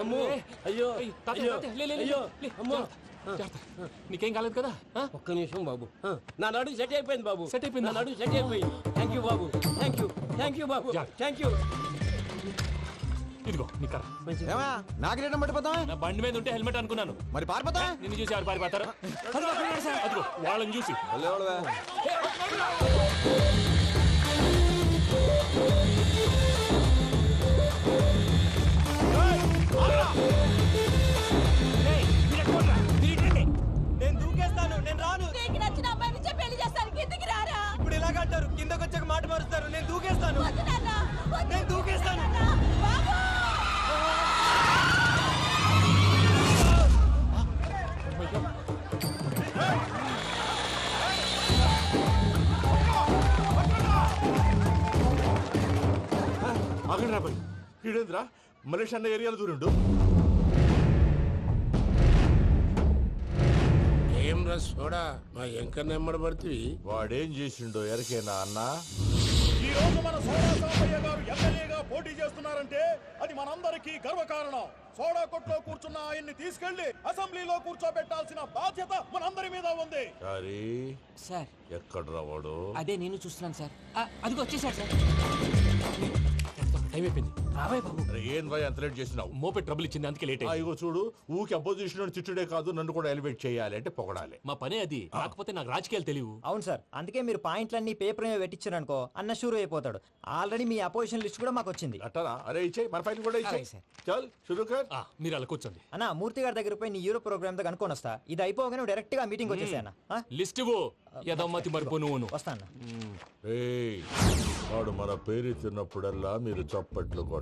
అమ్మో! అయ్యో! అయ్యో! అమ్మో. నీకేం కాలేదు కదా? ఒక్క నిమిషం బాబు. నా నడు సెట్ అయిపోయింది బాబు. సెట్ అయిపోయిందా? నా నడు సెట్ అయిపోయింది థ్యాంక్ యూ బాబు. థ్యాంక్ యూ థ్యాంక్ యూ బాబు. థ్యాంక్ యూ ఇదిగో నీ కర్ర. ఏమా నాకు రేటం నా బండి మీద ఉంటే హెల్మెట్ అనుకున్నాను. మరి పారిపోతా నిన్ను చూసి ఎవరు పారిపోతారు? అదిగో వాళ్ళని చూసి. మారుస్తారు నేను దూకేస్తాను. నేను దూకేస్తాను. బాబు! ఆగండి రాబాయ్. మలేషియా అన్న ఏరియాలో దూరిండు. ఏం రా సోడా? మా ఎంకర్ నెమ్మడి పడుతుంది. వాడేం చేసిండో ఎరకేనా అన్న? ఈ రోజు మన సోడా సాంబయ్య గారు ఎమ్మెల్యేగా పోటీ చేస్తున్నారంటే అది మనందరికీ గర్వకారణం. సోడా కొట్లో కూర్చున్న ఆయన్ని తీసుకెళ్ళి అసెంబ్లీలో కూర్చోబెట్టాల్సిన బాధ్యత మనందరి మీద ఉంది. సారీ. సార్. ఎక్కడ రావాడు అదే నేను చూస్తున్నాను సార్. అదిగో వచ్చేసాడు సార్. టైం అయిపోయింది. రాబాయ్ బాబు. అరే ఏం భయ అంత లేట్ చేసినావు మోపే ట్రబుల్ ఇచ్చింది అందుకే లేట్ ఆ, అయింది ఇగో చూడు ఊకి అపోజిషన్ తిట్టుడే కాదు నన్ను కూడా ఎలివేట్ చేయాలి అంటే పొగడాలి. మా పనే అది. కాకపోతే నాకు రాజకీయాలు తెలియవు. అవును సార్ అందుకే మీరు పాయింట్లన్నీ పేపర్ మీద పెట్టించారనుకో అన్న షూర్ అయిపోతాడు. ఆల్రెడీ మీ అపోజిషన్ లిస్ట్ కూడా మాకు వచ్చింది. అట్టనా? అరే ఇచ్చేయి మన ఫైల్ కూడా ఇచ్చేయి. అలాగే సార్. చల్ షురూ కర్ ఆ, మీరు అలా కూర్చోండి. అన్న మూర్తి గారి దగ్గర పోయి నీ యూరో ప్రోగ్రామ్తో కనుక్కొని వస్తా. ఇది అయిపోగానే డైరెక్ట్గా మీటింగ్ అన్న. ఆ? లిస్ట్ ఇవ్వు. యదమ్మతి మరిపో నువ్వును. వస్తా అన్న. ఏయ్ వాడు మన పేరు తిన్నప్పుడల్లా మీరు చప్పట్లు కొట్టాలి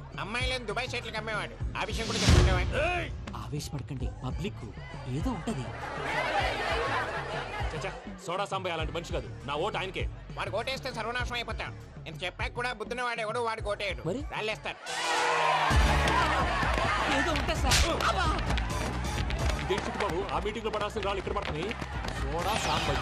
అమ్మాయిలను దుబాయ్ షర్ట్లకు అమ్మేవాడు. ఆ విషయం కూడా చెప్పమంటావా ఆవేశపడకండి. పబ్లిక్ ఏదో ఉంటది. చచ్చా సోడా సాంబయ్య అలాంటి మనిషి కాదు. నా ఓటు ఆయనకే. వాడు ఓటేస్తే సర్వనాశనం అయిపోతాడు ఇంత చెప్పాక కూడా బుద్ధిన వాడు ఎవడు వాడు ఓటేయడు. మరి? రాళ్ళేస్తాడు ఏదో సార్. అబ్బా! ఇదేంటి చిట్టు బాబు ఆ మీటింగ్లో పడాల్సిన రాళ్ళు ఇక్కడ పడతాయి సోడా సాంబయ్య.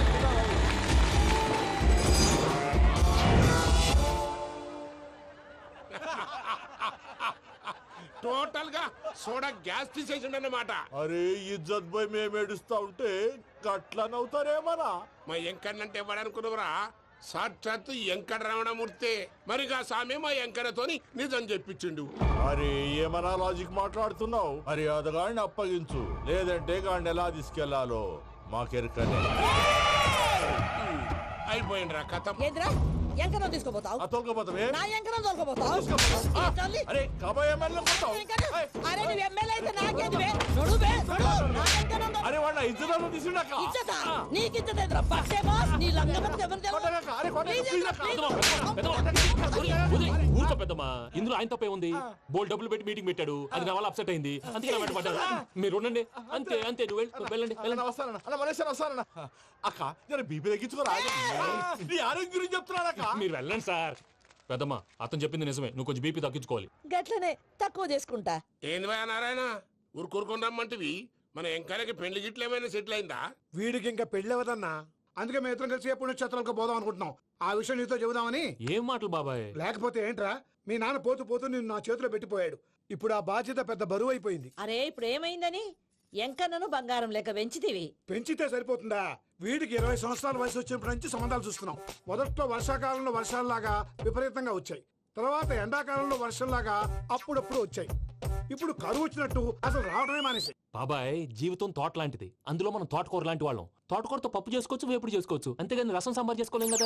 టోటల్గా సోడా గ్యాస్ తీసేసిండు అన్నమాట అరే ఇజ్జత్ పోయి మేము ఏడుస్తా ఉంటే గట్ల నవ్వుతారేమరా మా ఎంకన్నంటే ఎవడనుకున్నవరా? సాక్షాత్తు ఎంకట రమణమూర్తి. మరిగా సామె మా ఎంకన్నతోని నిజం చెప్పించిండు. అరే ఏమన్నా లాజిక్ మాట్లాడుతున్నావు? అరే అదగాడిని అప్పగించు. లేదంటే గాడిని ఎలా తీసుకెళ్ళాలో? మాకెరకనే. అయిపోయిండ్రా కథ. ఏంద్రా? ఎంకరం తీసుకోపోతావు? ఆ తోలుకోపోతావే నా ఎంకరం తోలుకోపోతావు. అరే కాబోయే ఎమ్మెల్యే కొడతావు. అరే నువ్వు ఎమ్మెల్యే అయితే నాకేంది బే? నడు బే నడు. నా ఎంకరం అరే వాడు ఇద్దరు తీసుకున్నాక ఇచ్చతా నీకు ఇచ్చదేంద్రా పక్షే బాస్ నీ లంగమతి ఎవరు తెలుసు? అరే కొట్టగాక, ఊరుకో పెద్దమ్మా ఇందులో ఆయన తప్పే ఉంది. బోల్ డబ్బులు పెట్టి మీటింగ్ పెట్టాడు. అది నా వల్ల అప్సెట్ అయింది. అందుకే నా వెంట పడ్డాడు మీరు ఉండండి. అంతే అంతే. నువ్వు వెళ్ళు, వెళ్ళండి వస్తానన్న వస్తానన్న. అక్క నేను బీపీ తగ్గించుకోరా? నీ ఆరోగ్యం గురించి చెప్తున్నానక్క మీరు వెళ్ళండి సార్. పెద్దమ్మా అతను చెప్పింది నిజమే. నువ్వు కొంచెం బీపీ తగ్గించుకోవాలి. గట్లనే తక్కువ చేసుకుంటా. ఏంది భయ నారాయణ? ఊరుకూరుకొని రమ్మంటివి. మన ఎంకరకి పెళ్ళి గిట్లు ఏమైనా సెటిల్ అయిందా? వీడికి ఇంకా పెళ్ళి అవ్వదన్నా. అందుకే మేము ఇద్దరం కలిసి పుణ్యక్షేత్రాలకు పోదాం అనుకుంటున్నాం. ఆ విషయం నీతో చెబుదామని. ఏం మాటలు బాబాయ్? లేకపోతే ఏంట్రా? మీ నాన్న పోతూ పోతూ నిన్ను నా చేతిలో పెట్టిపోయాడు. ఇప్పుడు ఆ బాధ్యత పెద్ద బరువు అయిపోయింది. అరే ఇప్పుడు ఏమైందని? ఎంకన్నను బంగారం లెక్క పెంచితివి. పెంచితే సరిపోతుందా? వీడికి ఇరవై సంవత్సరాల వయసు వచ్చినప్పటి నుంచి సంబంధాలు చూస్తున్నాం. మొదట్లో వర్షాకాలంలో వర్షాలలాగా విపరీతంగా వచ్చాయి. తర్వాత ఎండాకాలంలో వర్షంలాగా అప్పుడప్పుడు వచ్చాయి. ఇప్పుడు కరువు వచ్చినట్టు అసలు రావడమే మానేసి బాబాయ్ జీవితం తోట లాంటిది అందులో మనం తోటకూర లాంటి వాళ్ళం. తోటకూరతో పప్పు చేసుకోవచ్చు వేపుడు చేసుకోవచ్చు. అంతేగాని రసం సాంబార్ చేసుకోలేం కదా?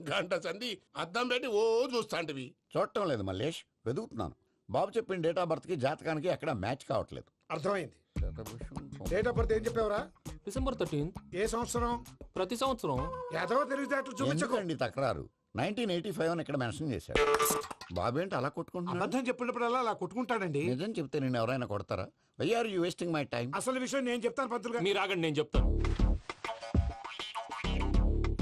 గంట సంధి అద్దం పెట్టి ఓ చూస్తాంటివి. చూడటం లేదు మల్లేష్ వెతుకుతున్నాను బాబు చెప్పిన డేట్ ఆఫ్ బర్త్కి జాతకానికి ఎక్కడ మ్యాచ్ కావట్లేదు. అర్థమైంది. డేట్ ఆఫ్ బర్త్ ఏం చెప్పావురా? డిసెంబర్ థర్టీన్త్ ఏ సంవత్సరం? ప్రతి సంవత్సరం. ఎదవ తెలివితేటలు చూపించకు. ఎందుకండి తక్రారు? నైన్టీన్ ఎయిటీ ఫైవ్ అని ఇక్కడ మెన్షన్ చేశాడు బాబు ఏంటి అలా కొట్టుకుంటున్నాడు? అబద్ధం చెప్పినప్పుడల్లా అలా కొట్టుకుంటాడండి. నిజం చెప్తే నేను ఎవరైనా కొడతారా? Why are you wasting my time అసలు విషయం నేను చెప్తాను పంతులు గారు. మీరు ఆగండి నేను చెప్తాను.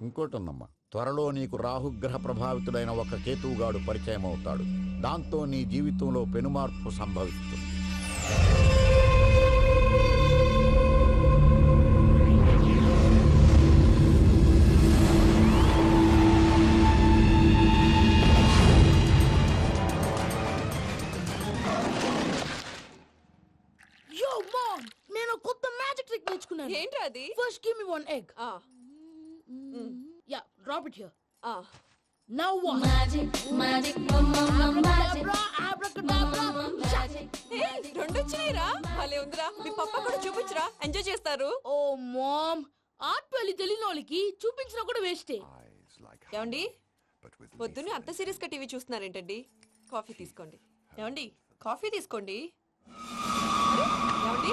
ఇంకోటి ఉందమ్మా త్వరలో నీకు రాహుగ్రహ ప్రభావితుడైన ఒక కేతువుగాడు పరిచయం అవుతాడు దాంతో నీ జీవితంలో పెనుమార్పు సంభవిస్తుంది. నేను కొత్త మ్యాజిక్ ట్రిక్ నేర్చుకున్నాను. ఏంట్రా అది? First give me one egg ah, yeah drop it here ah. Now what Magic, magic, mama, mama, magic. abracadabra. ఏయ్, రెండు వచ్చినాయిరా భలే ఉందిరా. మీ పప్ప కూడా చూపించరా. ఎంజాయ్ చేస్తారు. ఓ మామ్. ఆర్ట్ పెళ్ళి తెలియని వాళ్ళకి చూపించినా కూడా వేస్టే. ఏమండి? పొద్దున్నే అంత సీరియస్గా టీవీ చూస్తున్నారేంటండి? కాఫీ తీసుకోండి. ఏమండి? కాఫీ తీసుకోండి? ఏమండి?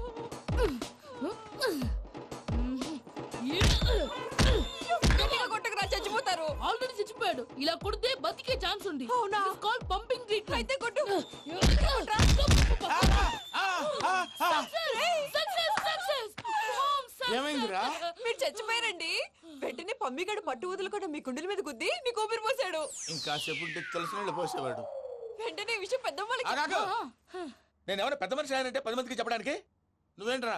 ఆల్రెడీ చచ్చిపోయాడు. ఇలా కొడితే బతికే ఛాన్స్ ఉంది. అవునా? కాల్ పంపింగ్ ట్రీట్మెంట్ అయితే కొట్టు. ఏమైందిరా? మీరు చచ్చిపోయారండి. వెంటనే పమ్మిగాడు పట్టు వదులుకుండా మీ గుండెల మీద గుద్ది మీకు ఊపిరి పోసాడు. ఇంకా చెప్పు తెలిసిన పోసేవాడు. వెంటనే ఈ విషయం పెద్ద ఆగాగు. నేను ఎవరైనా పెద్ద మనిషి ఆయనంటే పది మందికి చెప్పడానికి? నువ్వేంట్రా?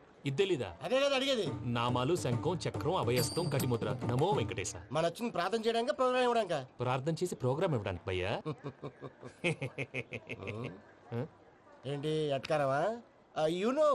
ఇద్దెలీదా అదే కదా అడిగేది. నామాలు శంఖం చక్రం అభయస్తం కటిముద్ర. నమో వెంకటేశ. మన వచ్చింది ప్రార్థన చేయడానికి ప్రోగ్రామ్ ఇవ్వడానిక? ప్రార్థన చేసి ప్రోగ్రామ్ ఇవ్వడానికి భయ్యా. ఏంటి అట్కారమా? You know